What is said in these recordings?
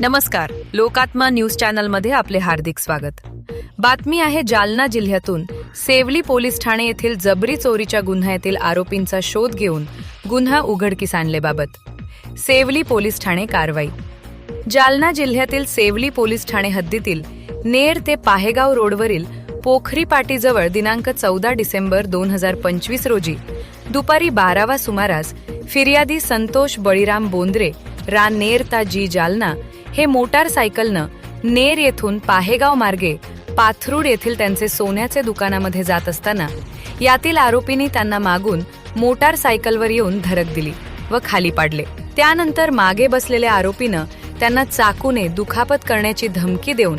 नमस्कार. लोकात्मा न्यूज चॅनलमध्ये आपले हार्दिक स्वागत. बातमी आहे जालना जिल्ह्यातून. सेवली पोलीस ठाणे येथील जबरी चोरीच्या गुन्ह्यातील आरोपींचा शोध घेऊन गुन्हा उघडकीस आणलेबाबत सेवली पोलीस ठाणे कारवाई. जालना जिल्ह्यातील सेवली पोलीस ठाणे हद्दीतील नेर ते पाहेगाव रोडवरील पोखरी पाटीजवळ दिनांक चौदा डिसेंबर दोन हजार पंचवीस रोजी दुपारी बारावा सुमारास फिर्यादी संतोष बळीराम बोंद्रे रा नेर ता जी जालना हे मोटारसायकलनं नेर येथून पाहेगाव मार्गे पाथरूड येथील त्यांचे सोन्याचे दुकानामध्ये जात असताना यातील आरोपींनी त्यांना मागून मोटारसायकलवर येऊन धडक दिली व खाली पाडले. त्यानंतर मागे बसलेल्या आरोपीनं त्यांना चाकूने दुखापत करण्याची धमकी देऊन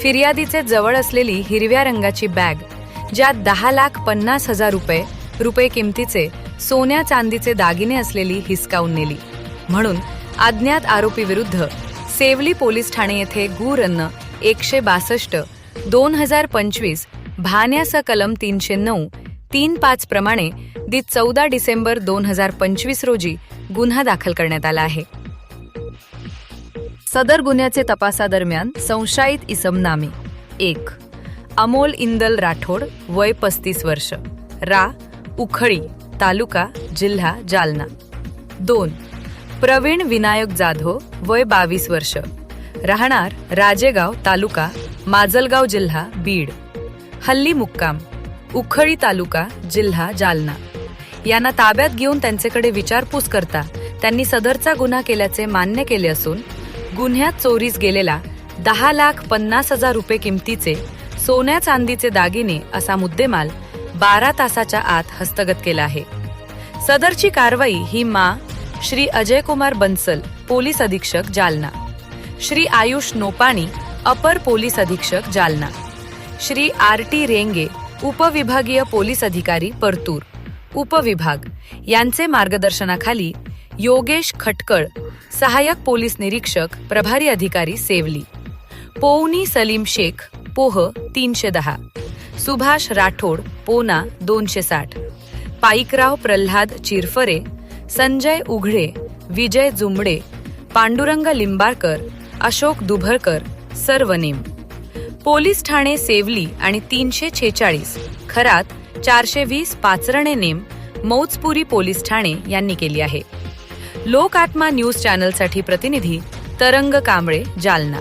फिर्यादीचे जवळ असलेली हिरव्या रंगाची बॅग ज्यात दहा लाख पन्नास हजार रुपये रुपये किमतीचे सोन्या चांदीचे दागिने असलेली हिसकावून नेली. म्हणून अज्ञात आरोपीविरुद्ध सेवली पोलीस ठाणे येथे गुरन्न एकशे बासष्ट दोन हजार पंचवीस भान्यास कलम तीनशे नऊ तीन पाच प्रमाणे दि चौदा डिसेंबर दोन हजार पंचवीस रोजी गुन्हा दाखल करण्यात आला आहे. सदर गुन्ह्याचे तपासादरम्यान संशयित इसम नामे. एक अमोल इंदल राठोड वय पस्तीस वर्ष. रा उखळी तालुका जिल्हा जालना. दोन प्रवीण विनायक जाधव वय बावीस वर्ष. राहणार राजेगाव तालुका माजलगाव जिल्हा बीड. हल्ली मुक्काम उखळी तालुका जिल्हा जालना. यांना ताब्यात घेऊन त्यांच्याकडे विचारपूस करता त्यांनी सदरचा गुन्हा केल्याचे मान्य केले असून गुन्ह्यात चोरीस गेलेला दहा लाख पन्नास हजार रुपये किमतीचे सोन्या चांदीचे दागिने असा मुद्देमाल बारा तासाच्या आत हस्तगत केला आहे. सदरची कारवाई ही मा श्री अजय कुमार बन्सल पोलीस अधीक्षक जालना. श्री आयुष नोपाणी अपर पोलीस अधीक्षक जालना. श्री आर टी रेंगे उपविभागीय पोलीस अधिकारी परतूर. उपविभाग यांचे मार्गदर्शनाखाली योगेश खटकळ सहाय्यक पोलीस निरीक्षक प्रभारी अधिकारी सेवली. पोवनी सलीम शेख पोह तीनशे दहा. सुभाष राठोड पोना दोनशे साठ. पाईकराव प्रल्हाद चिरफरे संजय उघडे विजय जुंबडे पांडुरंग लिंबाळकर अशोक दुभरकर सर्व नेम पोलीस ठाणे सेवली आणि तीनशे छेचाळीस खरात चारशे वीस पाचरणे नेम मौजपुरी पोलीस ठाणे यांनी केली आहे. लोक आत्मा न्यूज चॅनलसाठी प्रतिनिधी तरंग कांबळे जालना.